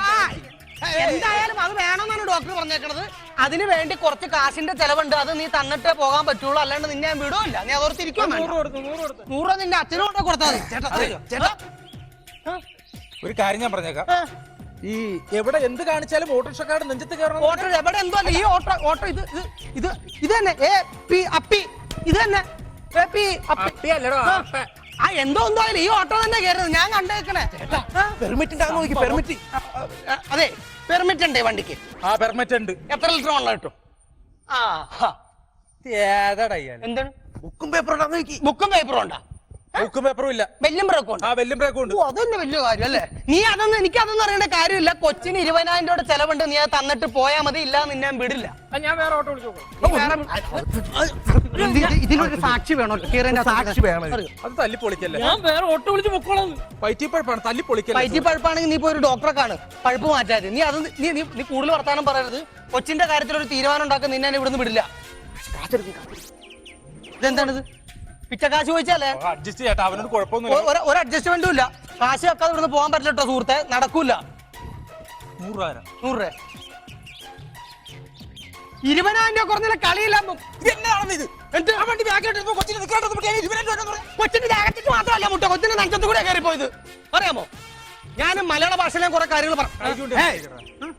എന്തായാലും അത് വേണമെന്നാണ് ഡോക്ടർ പറഞ്ഞേക്കണത്. അതിന് വേണ്ടി കുറച്ച് കാശിന്റെ ചെലവുണ്ട്. അത് നീ തന്നിട്ടേ പോകാൻ പറ്റുള്ളൂ. അല്ലാണ്ട് നിന്നെ ഞാൻ വിടൂല്ല നീ അതോർത്തിരിക്കും നൂറ് നിന്റെ കൊണ്ടേ കൊടുത്താൽ മതി. ചേട്ടാ ഒരു കാര്യം ഞാൻ പറഞ്ഞേക്കാം. ഈ എവിടെ എന്ത് കാണിച്ചാലും ഓട്ടോറിക്ഷക്കാട് നെഞ്ചത്ത് കയറണം ഓട്ടോ എവിടെ എന്തോ അല്ല. ഈ ഓട്ടോ ഓട്ടോ ഇത് ഇത് ഇത് ഇത് തന്നെ. എ പി അപ്പി. ഇത് തന്നെ. എ പി അപ്പി. അപ്പിയല്ലടോ, ആ. എന്തോ എന്തോ ആയാലും ഈ ഓട്ടോ തന്നെ കയറുന്നത്. ഞാൻ കണ്ടേക്കണേ. പെർമിറ്റ് നോക്കി പെർമിറ്റ്. അതെ. പെർമിറ്റ് ഉണ്ടേ വണ്ടിക്ക്? ആ പെർമിറ്റ് ഉണ്ട്. എത്ര ലിറ്റർ വെള്ളം കിട്ടും? ആ. ഏതാടാ എന്താണ്? ബുക്കും പേപ്പറും ബുക്കും പേപ്പറും ഉണ്ടാ? ബുക്കും പേപ്പറും ഇല്ല വെല്ലും ബ്രേക്കും ഉണ്ട് ആ വെല്ലും ബ്രേക്കും ഉണ്ട് ഓ അതന്നെ വലിയ കാര്യം അല്ലേ നീ അതൊന്നും എനിക്ക് അതൊന്നും അറിയേണ്ട കാര്യമില്ല. കൊച്ചിന് ഇരുപതിനായിരം രൂപ ചെലവുണ്ട്. നീ അത് തന്നിട്ട് പോയാ മതി. ഇല്ല നിന്നെ ഞാൻ വിടില്ല. ഞാൻ വേറെ ഓട്ടോ വിളിച്ചു നീ വേറെ- ഇത് ഇതിലൊരു സാക്ഷി വേണോ? കീറേന്റെ സാക്ഷി വേണം. അത് തല്ലി പൊളിക്കല്ലേ ഞാൻ വേറെ ഓട്ടോ വിളിച്ച് പൊക്കോളാം. പൈറ്റിപ്പഴപ്പാണ്. തല്ലി പൊളിക്കല്ലേ പഴുപ്പാണെങ്കിൽ നീ ഇപ്പൊ ഒരു ഡോക്ടറെ കാണ്. പഴുപ്പ് മാറ്റാതെ നീ അത് നീ നീ നീ കൂടുതൽ വർത്താനം പറയരുത്. കൊച്ചിന്റെ കാര്യത്തിൽ ഒരു തീരുമാനം ഉണ്ടാക്കാൻ നിന്നെ ഞാൻ ഇവിടുന്ന് വിടില്ല. ഇതെന്താണിത്? പിച്ചക്കാശ് ചോദിച്ചാലേ അഡ്ജസ്റ്റ് ചെയ്യട്ടെ അവനോട് കുഴപ്പമൊന്നുമില്ല. ഒരു- അഡ്ജസ്റ്റ്മെന്റും ഇല്ല കാശ് വെക്കാതെ ഇവിടുന്ന് പോകാൻ പറ്റില്ല കേട്ടോ സുഹൃത്തെ. നടക്കൂല. നൂറ് രൂപ. നൂറ്. രൂപ ഇരുപതിനായിരം രൂപ കുറഞ്ഞ കളിയില്ല. ഇതെന്നാണെന്ന് ഇത്? വണ്ടി ബാക്കിലോട്ട് കൊച്ചിനെ. കൊച്ചിന്റെ മാത്രമല്ല മുട്ട. കൊച്ചിന്റെ നഞ്ചത്ത് കൂടെ കയറി പോയത് അറിയാമോ? ഞാൻ മലയാള ഭാഷയിലെ കുറെ കാര്യങ്ങൾ പറഞ്ഞു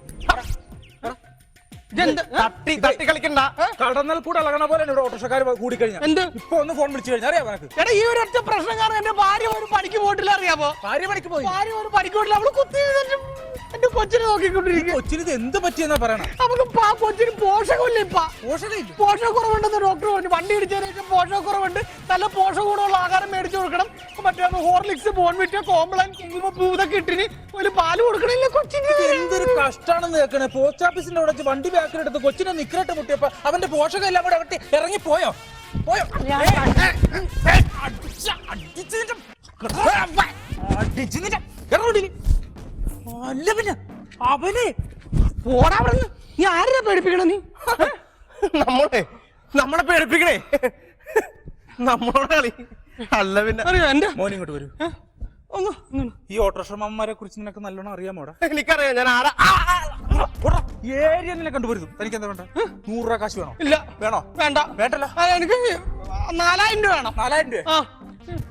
തട്ടി തട്ടി കളിക്കണ്ട. കടന്നൽ കൂടെ ഇളകണ പോലെ ഇവിടെ കൂടി കഴിഞ്ഞാൽ എന്ത്? ഇപ്പൊ ഒന്ന് ഫോൺ വിളിച്ചു കഴിഞ്ഞാൽ അറിയാം നിനക്ക്. എടാ ഈ ഒരു ഒറ്റ പ്രശ്നം കാരണം എന്റെ ഭാര്യ ഒരു പണിക്ക് പോയിട്ടില്ല അറിയാമോ ഭാര്യ പണിക്ക് പോയി. ഭാര്യ ഒരു പണിക്ക് പോയിട്ടില്ല. അവൾ കുത്തി എന്റെ കൊച്ചിനെ നോക്കിക്കൊണ്ടിരിക്കും കൊച്ചിന് ഇത് എന്ത് പറ്റിയെന്നാ പറയണ? നമുക്ക് പാ കൊച്ചിന് പോഷകമില്ല ഇപ്പ. പോഷകയില്ല പോഷകക്കുറവുണ്ടെന്ന് ഡോക്ടർ പറഞ്ഞു. വണ്ടി ഇടിച്ചതിന് ശേഷം പോഷകക്കുറവുണ്ട്. നല്ല ആഹാരം മേടിച്ചു കൊടുക്കണം. മറ്റേ ഹോർലിക്സ് ബോൺവിറ്റ കോംപ്ലാൻ കുങ്കുമപ്പൂ ഇതൊക്കെ ഇട്ടിന് ഒരു പാൽ കൊടുക്കണില്ല കൊച്ചിന്. എന്തൊരു കഷ്ടാണെന്ന് കേൾക്കണേ. പോസ്റ്റ് ഓഫീസിന്റെ അവിടെ വണ്ടി ബാക്കിലെടുത്ത് കൊച്ചിനെ നിക്കറിട്ട് മുട്ടിയപ്പോ അവന്റെ പോഷകം എല്ലാം കൂടെ അവിടെ ഇറങ്ങി പോയോ? പോയോ? അല്ല പിന്നെ അവനെ പോടാ. നീ ആരെ പേടിപ്പിക്കണ നീ? നമ്മളെ നമ്മളെ പേടിപ്പിക്കണേ. നമ്മളോട് കളി. അല്ല പിന്നെ അറിയോ എന്റെ മോൻ ഇങ്ങോട്ട് വരൂ. ഒന്ന് ഈ ഓട്ടോറിക്ഷമാരെ കുറിച്ച് നിനക്ക് നല്ലോണം അറിയാമോടാ? എനിക്കറിയാം ഞാൻ ആരാ. ഏരിയ നിന്നെ കണ്ടുവരുന്നു തനിക്ക് എന്താ വേണ്ട നൂറ് രൂപ കാശ് വേണോ? ഇല്ല. വേണോ? വേണ്ട. വേണ്ടല്ലോ. എനിക്ക് നാലായിരം രൂപ വേണം. നാലായിരം രൂപ ആ.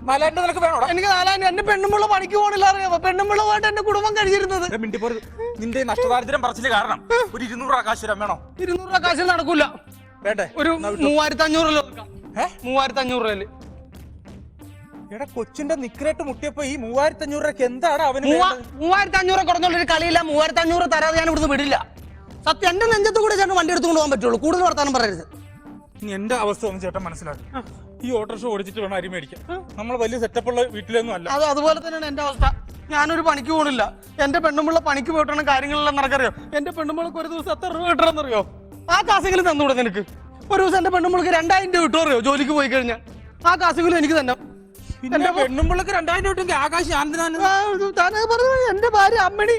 നാലായിരം രൂപ നിനക്ക് വേണോടാ? എനിക്ക് നാലായിരം രൂപ. എന്റെ പെണ്ണുമ്പിള്ള പണിക്ക് പോകണില്ല അറിയാമോ പെണ്ണുമ്പിള്ളമായിട്ട് എന്റെ കുടുംബം കഴിഞ്ഞിരുന്നത്. മിണ്ടി മിണ്ടിപ്പോരുത് നിന്റെ നഷ്ടദാരിദ്ര്യം പറച്ചിൽ കാരണം ഒരു ഇരുന്നൂറ് രൂപ കാശ് തരാൻ വേണോ? ഇരുന്നൂറ് രൂപ കാശ് നടക്കൂല. വേണ്ടേ? ഒരു മൂവായിരത്തി അഞ്ഞൂറ് ഏ? മൂവായിരത്തി അഞ്ഞൂറ് രൂപയിൽ എടാ കൊച്ചിന്റെ നിക്കറേട്ട് മുട്ടിയപ്പോ ഈ മൂവായിരത്തി അഞ്ഞൂറ് രൂപയ്ക്ക് എന്താണ് അവന് വേണ്ടത്? മൂവായിരത്തി അഞ്ഞൂറ് കുറഞ്ഞുള്ളൊരു കളിയില്ല മൂവായിരത്തി അഞ്ഞൂറ് തരാതെ ഞാൻ ഇവിടുന്ന് വിടില്ല. സത്യം എന്റെ നെഞ്ചത്ത് കൂടെ ചേട്ടൻ വണ്ടി എടുത്തുകൊണ്ട് പോകാൻ പറ്റുള്ളൂ. കൂടുതൽ വർത്താനം പറയരുത്. ഇനി എന്റെ അവസ്ഥ ഒന്നും ചേട്ടൻ മനസ്സിലാക്കി. ഈ ഓട്ടോറിക്ഷ ഓടിച്ചിട്ട് വേണം അരി മേടിക്കാൻ. നമ്മൾ വലിയ സെറ്റപ്പ് ഉള്ള വീട്ടിലൊന്നും അല്ല. അത് അതുപോലെ തന്നെയാണ് എന്റെ അവസ്ഥ. ഞാനൊരു പണിക്ക് പോണില്ല. എന്റെ പെണ്ണുമ്പിള്ള പണിക്ക് പോയിട്ടാണ് കാര്യങ്ങളെല്ലാം നടക്കറിയോ എന്റെ പെണ്ണുമ്പിള്ളക്ക് ഒരു ദിവസം എത്ര രൂപ കിട്ടണമെന്നറിയോ? ആ കാശെങ്കിലും തന്നുകൂടെ നിനക്ക്. ഒരു ദിവസം എന്റെ പെണ്ണുമ്പിളക്ക് രണ്ടായിരം രൂപ കിട്ടുമറിയോ ജോലിക്ക് പോയി കഴിഞ്ഞാൽ ആ കാസെങ്കിലും എനിക്ക് തന്നെ. പിന്നെ പെണ്ണുമ്പിള്ളക്ക് രണ്ടായിരം രൂപ കിട്ടുമെങ്കിൽ ആകാശ് ആനന്ദനാണ് പറഞ്ഞു എന്റെ ഭാര്യ അമ്മണി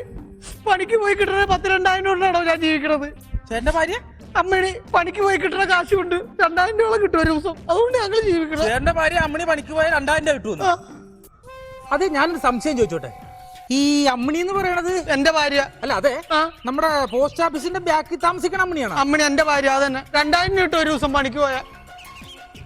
പണിക്ക് പോയി കിട്ടുന്ന പത്ത് രണ്ടായിരം കൊണ്ടാണോ ഞാൻ ജീവിക്കണത്. എന്റെ ഭാര്യ? അമ്മണി പണിക്ക് പോയി കിട്ടുന്ന കാശ് കൊണ്ട് രണ്ടായിരം രൂപ കിട്ടും ഒരു ദിവസം. അതുകൊണ്ട് ഞങ്ങൾ ജീവിക്കണം എന്റെ ഭാര്യ അമ്മണി പണിക്ക് പോയ രണ്ടായിരം രൂപ കിട്ടും അതെ ഞാനൊരു സംശയം ചോദിച്ചോട്ടെ. ഈ അമ്മണി എന്ന് പറയണത് എന്റെ ഭാര്യ. അല്ല അതെ. നമ്മുടെ പോസ്റ്റ് ഓഫീസിന്റെ ബാക്കിൽ താമസിക്കണ അമ്മണിയാണ്? അമ്മണി എന്റെ ഭാര്യ അത് തന്നെ. രണ്ടായിരം രൂപ ഒരു ദിവസം പണിക്ക് പോയാ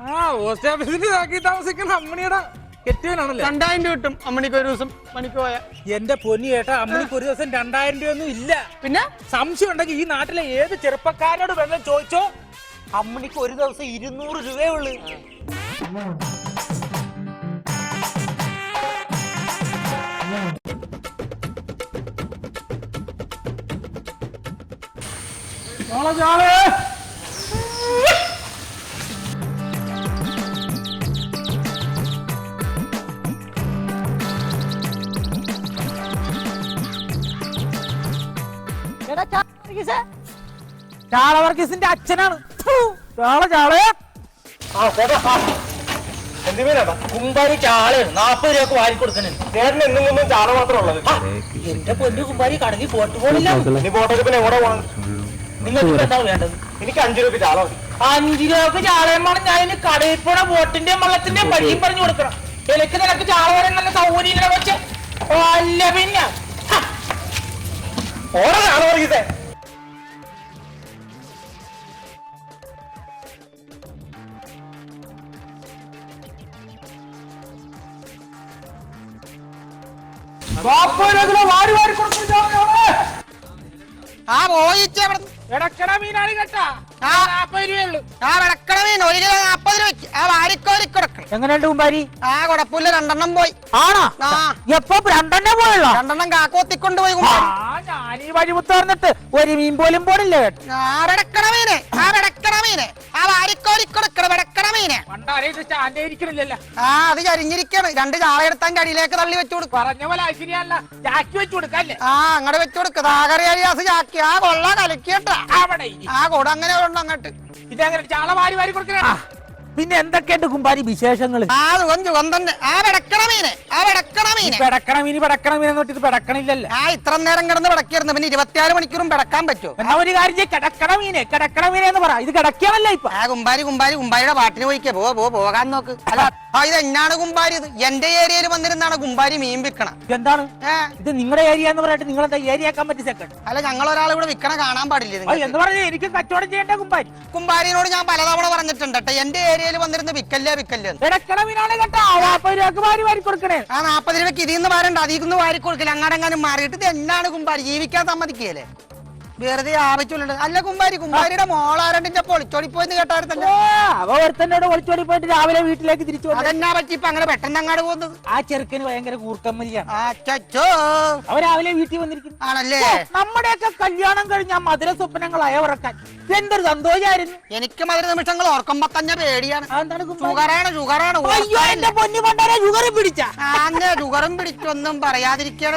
ആ പോസ്റ്റ് ഓഫീസിന്റെ ബാക്കിൽ താമസിക്കുന്ന അമ്മണിയുടെ കെട്ടിയവനാണല്ലേ? രണ്ടായിരം രൂപ കിട്ടും അമ്മണിക്ക് ഒരു ദിവസം. പണിക്ക് പോയാ. എന്റെ പൊന്നി ഏട്ടാ അമ്മണിക്ക് ഒരു ദിവസം രണ്ടായിരം രൂപ ഒന്നും ഇല്ല. പിന്നെ? സംശയം ഉണ്ടെങ്കിൽ ഈ നാട്ടിലെ ഏത് ചെറുപ്പക്കാരനോട് വെള്ളം ചോദിച്ചോ? അമ്മണിക്ക് ഒരു ദിവസം ഇരുന്നൂറ് രൂപയേ ഉള്ളു. ചാളവർഗീസിന്റെ അച്ഛനാണ്. ചാള ചാളേ. കുമ്പാരി ചാളയാണ് നാപ്പത് രൂപ വാരി കൊടുക്കണേ ചേട്ടന് എന്നും ഒന്നും ചാള മാത്രം ഉള്ളത് എന്റെ പൊന്നു കുമ്പാരി പോണില്ല. നീ പോട്ടെ പിന്നെ എവിടെ പോകണം നിങ്ങൾക്ക് എന്താ വേണ്ടത്? എനിക്ക് അഞ്ചു രൂപ ചാള മതി. അഞ്ചു രൂപക്ക് ചാളയും വേണം. ഞാൻ കടയിൽ പോണ ബോട്ടിന്റെ വള്ളത്തിന്റെയും വഴിയും പറഞ്ഞു കൊടുക്കണം. എനിക്ക് നിനക്ക് ചാള വരെ നല്ല സൗകര്യം വെച്ച് അല്ല പിന്നെ. ഓരോ ചാള വർഗീസേ. ആ മോയിച്ചേ മീനാണി കേട്ടാ. ആ. മീൻ ഒരു കിലോ നാപ്പത് രൂപയ്ക്ക് ആ എങ്ങനെയുണ്ട് കുമ്പാരി ആ കുഴപ്പമില്ല രണ്ടെണ്ണം പോയി. ആണോ? ആ. എപ്പോ രണ്ടെണ്ണേ പോയുള്ളോ? രണ്ടെണ്ണം കാക്കോത്തിക്കൊണ്ട് പോയി ആ കുമ്പാരി ഞാൻ ഈ വഴിമുത്ത് പറഞ്ഞിട്ട് ഒരു മീൻ പോലും പോണില്ല കേട്ടോ? ആ വിടക്കണ മീനെ ആ വിടക്കണ മീന് ആ വാരിക്കോരി കൊടുക്കണ വിടക്കണ മീന് പണ്ടാരെ ഇത് സ്റ്റാൻഡ് ഇരിക്കണില്ലല്ലോ. ആ അത് ചരിഞ്ഞിരിക്കാണ്. രണ്ട് ചാള എടുത്താൻ കടിയിലേക്ക് തള്ളി വെച്ചു കൊടുക്കും. പറഞ്ഞ പോലെ അശ്വിനിയല്ല ചാക്കി വെച്ചു കൊടുക്കല്ലേ? ആ അങ്ങോട്ട് വെച്ചു താകറിയാസ് ചാക്കി. ആ കൊള്ള കലക്കിയട്ടാ. അവിടെ. ഇരി. ആ കൂടെ അങ്ങനെ അങ്ങോട്ട്? ഇതെങ്ങനെ ചാള വാരി വാരി കൊടുക്കണ പിന്നെ എന്തൊക്കെയുണ്ട് കുമ്പാരി വിശേഷങ്ങൾ ആ ആ വിടക്കണ മീന്? ആ വിടക്കണ മീന് പെടക്കണ മീന് പെടക്കണ മീൻ എന്നിട്ട് ഇത് പെടക്കണില്ലല്ലോ. ആ ഇത്ര നേരം കിടന്ന് വിടക്കായിരുന്നു പിന്നെ ഇരുപത്തിയാറ് മണിക്കൂറും വിടക്കാൻ പറ്റുമോ? എന്നാ ഒരു കാര്യം ചെയ്യ്, കിടക്കണ മീനെ കിടക്കണ മീനെ എന്ന് പറ. ഇത് ഇപ്പൊ. ആ കുമ്പാരി കുമ്പാരി. കുമ്പാരിയുടെ പാട്ടിന് പോയിക്കേ. പോ പോ പോകാൻ നോക്ക്. അല്ല ആ ഇത് എന്നാണ് കുമ്പാരി ഇത്? എന്റെ ഏരിയയിൽ വന്നിരുന്നാണ് കുമ്പാരി മീൻ വിൽക്കണം എന്താണ് ഏ? ഇത് നിങ്ങളുടെ ഏരിയ എന്ന് പറഞ്ഞിട്ട് നിങ്ങളെന്താ ഏരിയ ആക്കാൻ പറ്റി സെക്കൻഡ് അല്ല ഞങ്ങൾ ഒരാളെ ഇവിടെ വിൽക്കണ കാണാൻ പാടില്ല നിങ്ങൾക്ക്. എന്ന് പറഞ്ഞാൽ എനിക്ക് കച്ചവടം ചെയ്യേണ്ട കുമ്പാരി. കുമ്പാരിനോട് ഞാൻ പലതവണ പറഞ്ഞിട്ടുണ്ട് കേട്ടോ. എന്റെ ഏരിയയിൽ വന്നിരുന്ന വിക്കല്ലേ വിക്കല്ലേ ആ നാപ്പത് രൂപക്ക് ഇതിന്ന് വാരണ്ട ഇതിൽ നിന്ന് അതിൽ നിന്ന് വാരി കൊടുക്കില്ല അങ്ങാടെങ്ങാനും മാറിയിട്ട് ഇത് എന്നാണ് കുമ്പാരി ജീവിക്കാൻ സമ്മതിക്കുകയല്ലേ? വെറുതെ ആവശ്യമില്ല അല്ല കുമ്പാരി കുമ്പാരിയുടെ മോളാരണ്ടിന്റെ പൊളിച്ചോടി പോയെന്ന് കേട്ടായിരുന്നല്ലോ അവ ഒരുത്തന്നോട് ഒളിച്ചോടി പോയിട്ട് രാവിലെ വീട്ടിലേക്ക് തിരിച്ചു അതെന്നാ പറ്റി? ഇപ്പൊ അങ്ങനെ പെട്ടെന്ന് അങ്ങാട് പോകുന്നത് ആ ചെറുക്കന് ഭയങ്കര കൂർക്കമ്മലിയാണ്. അവ രാവിലെ വീട്ടിൽ വന്നിരിക്കുന്നു. ആണല്ലേ? നമ്മുടെയൊക്കെ കല്യാണം കഴിഞ്ഞ മധുര സ്വപ്നങ്ങൾ ഉറക്കാൻ. എന്തൊരു സന്തോഷായിരുന്നു. എനിക്ക് മധുര നിമിഷങ്ങൾ ഓർക്കുമ്പോ തന്നെ പേടിയാണ്? ഷുഗറാണ് ഷുഗറാണ്. അയ്യോ എന്റെ പൊന്നു പണ്ടാരെ ഷുഗറും പിടിച്ച. അങ്ങനെ ഷുഗറും പിടിച്ചൊന്നും പറയാതിരിക്കണ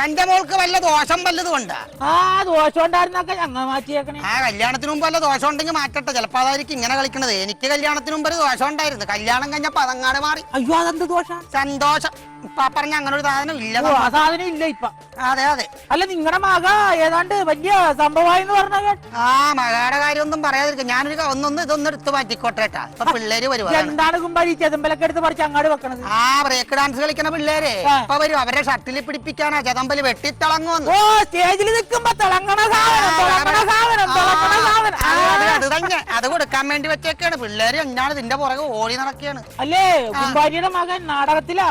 തന്റെ മോൾക്ക് വല്ല ദോഷം വല്ലതും ഉണ്ടാ? ആ ദോഷം ഉണ്ടായിരുന്നൊക്കെ ഞങ്ങൾ മാറ്റിയേക്കണേ. ആ കല്യാണത്തിന് മുമ്പ് വല്ല ദോഷം ഉണ്ടെങ്കിൽ മാറ്റട്ടെ. ചിലപ്പോ അതായിരിക്കും ഇങ്ങനെ കളിക്കണത്. എനിക്ക് കല്യാണത്തിന് മുമ്പ് ഒരു ദോഷം ഉണ്ടായിരുന്നു. കല്യാണം കഴിഞ്ഞപ്പോ അതങ്ങാട് മാറി. അയ്യോ അതെന്ത് ദോഷം സന്തോഷം. ഇപ്പൊ പറഞ്ഞ അങ്ങനെ ഒരു സാധനം ഇല്ല ഓ, ആ സാധനം ഇല്ല ഇപ്പൊ. അതെ അതെ. അല്ല നിങ്ങളുടെ മക ഏതാണ്ട് വലിയ സംഭവമായി എന്ന് പറഞ്ഞ ആ ആ കാര്യം കാര്യമൊന്നും പറയാതിരിക്കും. ഞാനൊരു ക- ഒന്നൊന്ന് ഇതൊന്നും എടുത്ത് മാറ്റിക്കോട്ടെ കേട്ടാ. ഇപ്പൊ പിള്ളേര് വരുവാണ്. എന്താണ് കുമ്പാരി ചെതമ്പലൊക്കെ എടുത്ത് പറിച്ച് അങ്ങാട് വെക്കണത്. ആ ബ്രേക്ക് ഡാൻസ് കളിക്കണ പിള്ളേരെ. ആ. ഇപ്പൊ വരും അവരെ ഷട്ടിൽ പിടിപ്പിക്കാനാ ചതമ്പൽ വെട്ടിത്തിളങ്ങുമെന്ന് ഓ സ്റ്റേജിൽ നിൽക്കുമ്പോ തിളങ്ങണ സാധനം തിളങ്ങണ സാധനം. തിളങ്ങണ സാധനം. ആ. അതെ, അത് തന്നെ. അത് കൊടുക്കാൻ വേണ്ടി വെച്ചേക്കാണ്. പിള്ളേര് എന്നാണ് ഇതിന്റെ പുറകെ ഓടി നടക്കുകയാണ്. അല്ലേ കുമ്പാരിയുടെ മകൻ നാടകത്തിലാ.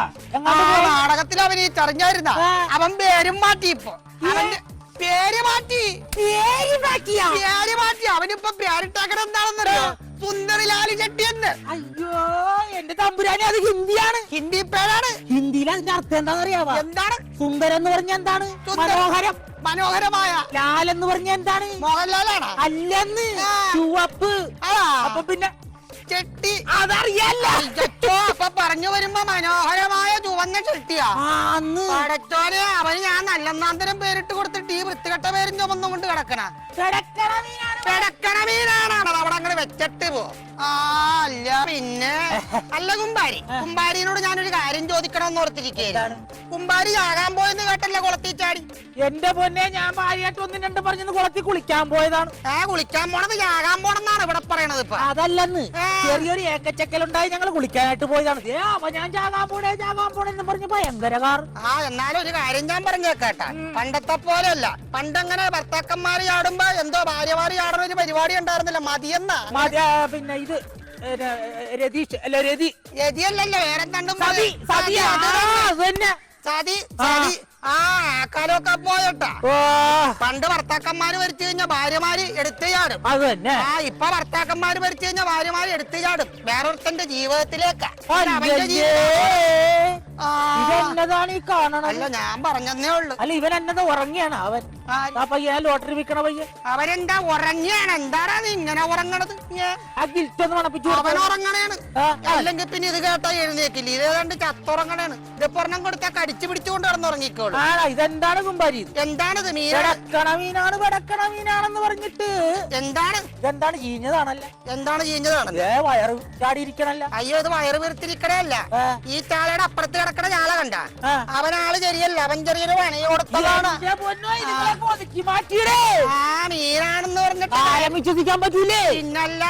ആ. നാടകത്തിൽ അവൻ ഈ ചറിഞ്ഞായിരുന്ന അവൻ പേരും മാറ്റി ഇപ്പൊ. അവന്റെ പേര് മാറ്റി. പേര് മാറ്റിയാ? പേര് മാറ്റി. അവനിപ്പൊ പേരിട്ടാക്കണ എന്താണെന്നറിയോ? സുന്ദറിലാലി ചെട്ടി എന്ന്. അയ്യോ എന്റെ തമ്പുരാനെ അത് ഹിന്ദിയാണ്. ഹിന്ദി പേരാണ്. ഹിന്ദിയിൽ അതിന്റെ അർത്ഥം എന്താണെന്നറിയാവാ? എന്താണ്? സുന്ദരം എന്ന് പറഞ്ഞ എന്താണ്? മനോഹരം. മനോഹരമായ. ലാൽ എന്ന് പറഞ്ഞ എന്താണ്? മോഹൻലാലാണ്. അല്ലെന്ന്. ചുവപ്പ്. അപ്പൊ പിന്നെ ചെട്ടി. അതറിയല്ല. അപ്പൊ പറഞ്ഞു വരുമ്പോ മനോഹരമായ ചുവന്ന ചെട്ടിയാ. പടച്ചോനെ അവന് ഞാൻ നല്ലെന്നാന്തരം പേരിട്ട് കൊടുത്തിട്ട് ഈ വൃത്തികെട്ട പേരും ചുമന്നുകൊണ്ട് കിടക്കണ. കിടക്കണ മീനാണ്. അവിടെ അങ്ങനെ വെച്ചിട്ട് പോ. ആ അല്ല പിന്നെ. അല്ല കുമ്പാരി. കുമ്പാരിനോട് ഞാനൊരു കാര്യം ചോദിക്കണം എന്ന് ഓർത്തിരിക്കുകയാണ് കുമ്പാരി ചാകാൻ പോയെന്ന് കേട്ടല്ലേ കുളത്തി ചാടി. എന്റെ പൊന്നെ ഞാൻ ഭാര്യയായിട്ട് ഒന്നും രണ്ടും പറഞ്ഞു കുളത്തിൽ കുളിക്കാൻ പോയതാണ്. ആ കുളിക്കാൻ പോണത് ചാകാൻ പോണെന്നാണ് ഇവിടെ പറയണത് ഇപ്പൊ. അതല്ലെന്ന്. ചെറിയൊരു ഏക്കച്ചക്കലുണ്ടായി ഞങ്ങൾ കുളിക്കാനായിട്ട് പോയതാണ്. ഏ അപ്പൊ ഞാൻ ചാകാൻ പോണേ ചാകാൻ പോണെന്ന് പറഞ്ഞു ഭയങ്കര കാർ ആ എന്നാലും ഒരു കാര്യം ഞാൻ പറഞ്ഞേക്കാട്ടാ പണ്ടത്തെ പോലെയല്ല. പണ്ടങ്ങനെ ഭർത്താക്കന്മാര് ചാടുമ്പോ എന്തോ ഭാര്യമാര് ചാടുന്ന ഒരു പരിപാടി ഉണ്ടായിരുന്നില്ല. മതിയെന്നാ. മതി- പിന്നെ ഇത് രതീഷ് അല്ല രതി. രതിയല്ലല്ലോ വേറെ കണ്ടും സതി സതി ആ, അത് തന്നെ സതി സതി. ആ ആക്കാലൊക്കെ പോയട്ടാ. പണ്ട് ഭർത്താക്കന്മാര് മരിച്ചു കഴിഞ്ഞാൽ ഭാര്യമാര് എടുത്തു ചാടും. അത് തന്നെ ആ ഇപ്പൊ ഭർത്താക്കന്മാര് മരിച്ചു കഴിഞ്ഞാൽ ഭാര്യമാര് എടുത്തു ചാടും. വേറൊരുത്തന്റെ ജീവിതത്തിലേക്കാ. അവന്റെ ജീവിതം. ഇതെന്നതാണ് ഈ കാണണത്. അല്ല ഞാൻ പറഞ്ഞതേ ഉള്ളു. അല്ല ഇവൻ എന്നത് ഉറങ്ങിയാണ് അവൻ. ആ, ആ പയ്യൻ ലോട്ടറി വിൽക്കണ പയ്യൻ. അവരെന്താ ഉറങ്ങിയാണ്? എന്താണ് നീ ഇങ്ങനെ ഉറങ്ങണത്? ആ ഗിൽറ്റ് ഒന്ന് മണപ്പിച്ചു അവൻ. ഉറങ്ങണേണ്. ആ, ആ. അല്ലെങ്കിൽ പിന്നെ ഇത് കേട്ടാ എഴുന്നേക്കില്ല? ഇത് ഏതാണ്ട് ചത്തുറങ്ങണേണ്. ഇത് ഒരെണ്ണം കൊടുത്താ കടിച്ചു പിടിച്ചുകൊണ്ട് കിടന്നുറങ്ങിക്കോളൂ ആടാ ഇതെന്താണ് കുമ്പാരി? എന്താണിത് മീന വെടക്കണ മീനാണ് വെടക്കണ മീനാണെന്ന് പറഞ്ഞിട്ട്. എന്താണ്? ഇതെന്താണ് ജീഞ്ഞതാണല്ല എന്താണ് ചെയ്യുന്നതാണ് ഏ വയറ് ചാടിയിരിക്കണല്ല? അയ്യോ ഇത് വയറ് വീർത്തിരിക്കണല്ല ആ. ഈ ചാളയുടെ അപ്പുറത്ത് കിടക്കണ ഞാളെ കണ്ട. അവനാൾ ചെറിയല്ല അവൻ ചെറിയൊരു പണി കൊടുത്തതാണ്. ആ. മീനാണെന്ന് പറഞ്ഞിട്ട് പറ്റൂലേ? പിന്നല്ല.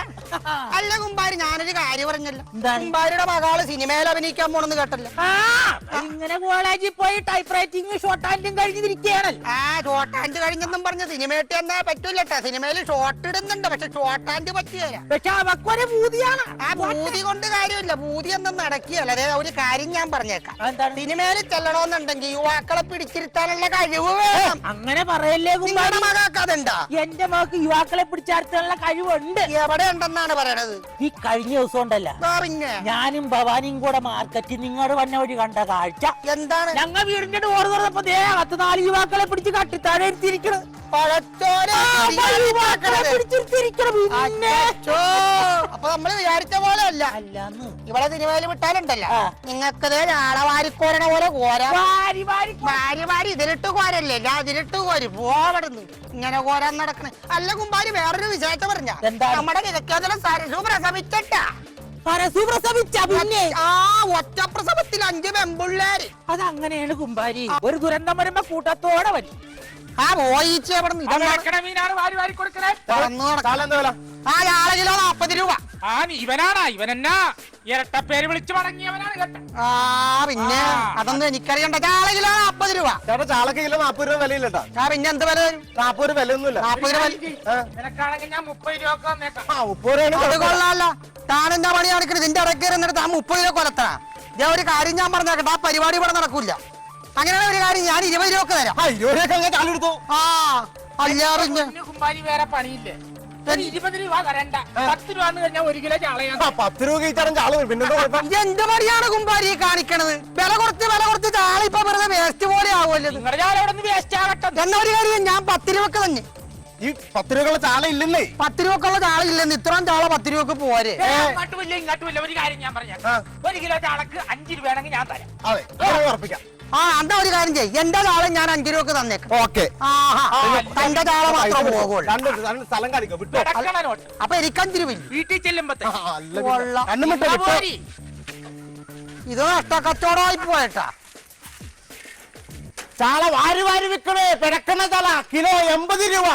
അല്ല കുമ്പാരി ഞാനൊരു കാര്യം പറഞ്ഞല്ല. കുമ്പാരിയുടെ മകൾ സിനിമയിൽ അഭിനയിക്കാൻ പോണെന്ന് കേട്ടല്ല. ആ ഇങ്ങനെ കോളേജിൽ പോയി ടൈപ്പ് റൈറ്റിംഗ് ഷോർട്ട് ഹാൻഡും കഴിഞ്ഞിരിക്കുകയാണല്ലോ. ആ ഷോർട്ട് ഹാൻഡ് കഴിഞ്ഞെന്നും പറഞ്ഞ് സിനിമയിട്ട് എന്നാ പറ്റൂലട്ടാ സിനിമയിൽ ഷോർട്ട് ഇടുന്നുണ്ട് പക്ഷെ ഷോർട്ട് ഹാൻഡ് പറ്റിയല്ല പക്ഷെ അവക്കൊരു ഭൂതിയാണ് ആ ഭൂതി കൊണ്ട് കാര്യമില്ല. ഭൂതി ഒന്നും നടക്കുകയല്ല. അതായത് ഒരു കാര്യം ഞാൻ പറഞ്ഞേക്കാം. എന്താണ്? സിനിമയിൽ ചെല്ലണമെന്നുണ്ടെങ്കിൽ യുവാക്കളെ പിടിച്ചിരുത്താനുള്ള കഴിവ് വേണം. അങ്ങനെ പറയല്ലേ നിങ്ങളുടെ മകൾക്ക് അതുണ്ടാ. എന്റെ മകൾക്ക് യുവാക്കളെ പിടിച്ചാർത്തുള്ള കഴിവുണ്ട്. എവിടെ ഉണ്ടെന്നാണ് പറയണത്? ഈ കഴിഞ്ഞ ദിവസം ഉണ്ടല്ല. ആ, പിന്നെ? ഞാനും ഭവാനിയും കൂടെ മാർക്കറ്റിൽ നിങ്ങളുടെ വന്ന വഴി കണ്ട കാഴ്ച. എന്താണ്? ഞങ്ങൾ വീടിന്റെ ഡോർ തുറന്നപ്പോ ദേ പത്ത് നാല് യുവാക്കളെ പിടിച്ച് കട്ടിത്താഴെ എടുത്തിരിക്കണം. പിടിച്ചിരുത്തിയിരിക്കണ് അപ്പൊ നമ്മൾ വിചാരിച്ച പോലെ അല്ല. അല്ലാന്ന്. ഇവിടെ സിനിമയിൽ വിട്ടാലുണ്ടല്ലോ. ആ. നിങ്ങൾക്കതേ ആളവാരിക്കോരണ പോലെ കോരാ. വാരി വാരി വാരി വാരി ഇതിലിട്ട് കോരല്ലേ? ഞാൻ ഇതിലിട്ട് കോരി. പോവടുന്നു ഇങ്ങനെ കോരാൻ നടക്കണേ. അല്ല കുമ്പാരി വേറൊരു വിശേഷം പറഞ്ഞ. നമ്മുടെ കിഴക്കേതല സരസു പ്രസവിച്ചിട്ടാ. പരസ്യ പ്രസവിച്ച പിന്നെ? ആ ഒറ്റ പ്രസവത്തിൽ അഞ്ച് പെമ്പുള്ളേര്. അതങ്ങനെയാണ് കുമ്പാരി ഒരു ദുരന്തം വരുമ്പോ കൂട്ടത്തോടെ വരും. ആ പോയിച്ച് അവിടെ മീനാണ് വാരി വാരി കൊടുക്കണേ. ആ ആളെ കിലോ നാപ്പത് രൂപ. ആ ഇവനാണ് ഇവനെന്നാ? ഇരട്ട പേര് വിളിച്ചു മടങ്ങിയവനാണ് കേട്ടോ ആ പിന്നെ അതൊന്നും എനിക്കറിയണ്ട. ആളെ കിലോ നാപ്പത് രൂപ. ചേട്ടാ ചാളക്ക് കിലോ നാപ്പത് രൂപ വിലയില്ലട്ടാ. ആ പിന്നെ എന്ത് വില? വരും നാപ്പത് രൂപ വിലയൊന്നുമില്ല. നാപ്പത് രൂപ വില- നിനക്കാണെങ്കിൽ ഞാൻ മുപ്പത് രൂപ ഒക്കെ വന്നേക്കാം ആ മുപ്പത് അത് കൊള്ളാല്ല. താൻ പണി നടക്കണത്? ഇതിന്റെ ഇടയ്ക്ക് എന്നിട്ട് ആ മുപ്പത് രൂപ കൊലത്തണ. ഞാൻ ഒരു കാര്യം ഞാൻ പറഞ്ഞേക്കട്ടെ. ആ പരിപാടി ഇവിടെ നടക്കൂല. അങ്ങനെയാണ് ഒരു കാര്യം. ഞാൻ ഇരുപത് രൂപ തരാം. ആ ഇരുപത് രൂപ ചാലെടുത്തു ആ അല്ല പിന്നെ കുമ്പാരി വേറെ പണിയില്ലേ? ഒരു ഇരുപത് രൂപ തരണ്ട. പത്ത് രൂപ എന്ന് കഴിഞ്ഞാൽ ഒരു കിലോ ചാളയാ ആ പത്ത് രൂപ കഴിച്ചാലും ചാൾ വരും. പിന്നെന്താ കുഴപ്പം? ഇത് എന്ത് മറിയാണ് കുമ്പാരി കാണിക്കണത്? വില കുറച്ച് വില കുറച്ച് ചാള ഇപ്പൊ വെറുതെ വേസ്റ്റ് പോലെ ആവുമല്ലോ ഇത്. നിങ്ങളുടെ ചാള ഇവിടെ നിന്ന് വേസ്റ്റ് ആകട്ടെ. എന്നാ ഒരു കാര്യം ഞാൻ പത്ത് രൂപക്ക് തന്നെ. ഈ പത്ത് രൂപക്കുള്ള ചാള ഇല്ലെന്നേ. പത്ത് രൂപക്കുള്ള ചാള ഇല്ലെന്ന് ഇത്രയും ചാള പത്ത് രൂപക്ക് പോരെ. ഏ, അങ്ങോട്ടും ഇല്ല ഇങ്ങോട്ടും ഒരു കാര്യം ഞാൻ പറഞ്ഞേക്കാം. ആ. ഒരു കിലോ ചാളക്ക് അഞ്ച് രൂപയാണെങ്കിൽ ഞാൻ തരാം. അതെ അങ്ങനെ ഉറപ്പിക്കാം. ആ എന്താ ഒരു കാര്യം ചെയ്യ്. എന്റെ താളം ഞാൻ അഞ്ചു രൂപക്ക് തന്നേക്കാം. ഓക്കെ. തന്റെ താളം മാത്രം പോകുള്ളൂ രണ്ട് രണ്ട് സ്ഥലം കാണിക്കാം വിട്ടോ? അപ്പൊ എനിക്ക് അഞ്ചു രൂപ വീട്ടിൽ. ഇത് നഷ്ടക്കച്ചവടമായി പോയേട്ടാ. ചാള വാരി വാരി വിൽക്കണേ പിഴക്കണ ചാള. കിലോ എൺപത് രൂപ.